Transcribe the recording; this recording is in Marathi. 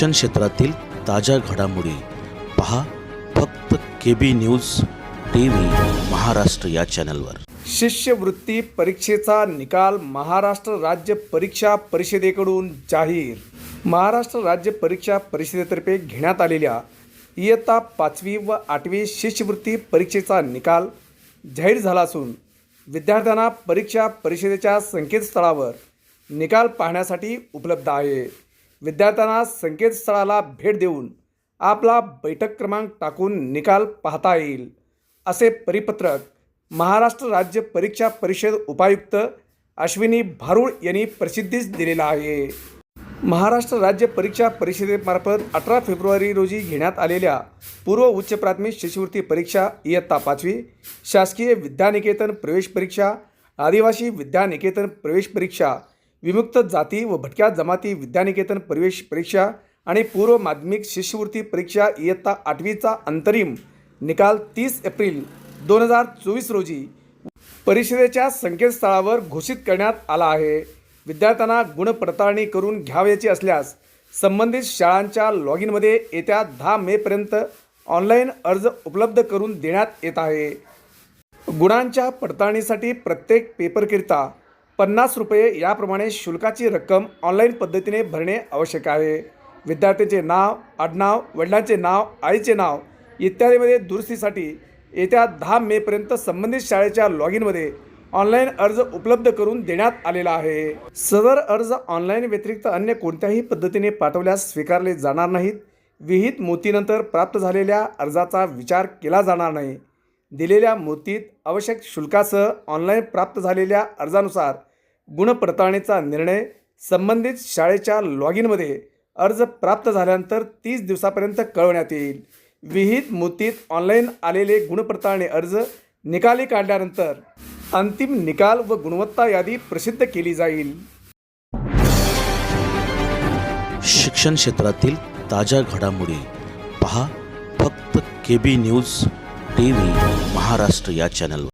शिक्षण क्षेत्रातील ताज्या घडामोडी पहा फक्त K B news T V Maharashtra या चॅनलवर. शिष्यवृत्ती परीक्षेचा निकाल महाराष्ट्र राज्य परीक्षा परिषदेकडून जाहीर. महाराष्ट्र राज्य परीक्षा परिषदेतर्फे घेण्यात आलेल्या इयत्ता पाचवी व आठवी शिष्यवृत्ती परीक्षेचा निकाल जाहीर झाला असून विद्यार्थ्यांना परीक्षा परिषदेच्या संकेतस्थळावर निकाल पाहण्यासाठी उपलब्ध आहे. विद्यार्थ्यांना संकेतस्थळाला भेट देऊन आपला बैठक क्रमांक टाकून निकाल पाहता येईल असे परिपत्रक महाराष्ट्र राज्य परीक्षा परिषद उपायुक्त अश्विनी भारूड यांनी प्रसिद्धीस दिलेला आहे. महाराष्ट्र राज्य परीक्षा परिषदेमार्फत अठरा फेब्रुवारी रोजी घेण्यात आलेल्या पूर्व उच्च प्राथमिक शिष्यवृत्ती परीक्षा इयत्ता पाचवी शासकीय विद्यानिकेतन प्रवेश परीक्षा आदिवासी विद्यानिकेतन प्रवेश परीक्षा विमुक्त जाती व भटक्या जमाती विद्यानिकेतन प्रवेश परीक्षा आणि पूर्व माध्यमिक शिष्यवृत्ती परीक्षा इयत्ता आठवीचा अंतरिम निकाल तीस एप्रिल दोन हजार चोवीस रोजी परिषदेच्या संकेतस्थळावर घोषित करण्यात आला आहे. विद्यार्थ्यांना गुणपडताळणी करून घ्यावयाची असल्यास संबंधित शाळांच्या लॉग इनमध्ये येत्या दहा मेपर्यंत ऑनलाईन अर्ज उपलब्ध करून देण्यात येत आहे. गुणांच्या पडताळणीसाठी प्रत्येक पेपरकरिता पन्नास रुपये याप्रमाणे शुल्काची रक्कम ऑनलाईन पद्धतीने भरणे आवश्यक आहे. विद्यार्थ्यांचे नाव आडनाव वडिलांचे नाव आईचे नाव इत्यादीमध्ये दुरुस्तीसाठी येत्या दहा मेपर्यंत संबंधित शाळेच्या लॉग इनमध्ये ऑनलाईन अर्ज उपलब्ध करून देण्यात आलेला आहे. सदर अर्ज ऑनलाईन व्यतिरिक्त अन्य कोणत्याही पद्धतीने पाठवल्यास स्वीकारले जाणार नाहीत. विहित मोतीनंतर प्राप्त झालेल्या अर्जाचा विचार केला जाणार नाही. दिलेल्या मोतीत आवश्यक शुल्कासह ऑनलाईन प्राप्त झालेल्या अर्जानुसार गुणपडताळणीचा निर्णय संबंधित शाळेच्या लॉग इनमध्ये अर्ज प्राप्त झाल्यानंतर तीस दिवसापर्यंत कळवण्यात येईल. विहित मोतीत ऑनलाईन आलेले गुणपडताळणी अर्ज निकाली काढल्यानंतर अंतिम निकाल व गुणवत्ता यादी प्रसिद्ध केली जाईल. शिक्षण क्षेत्रातील ताज्या घडामोडी पहा फक्त K B news T V Maharashtra या चॅनलवर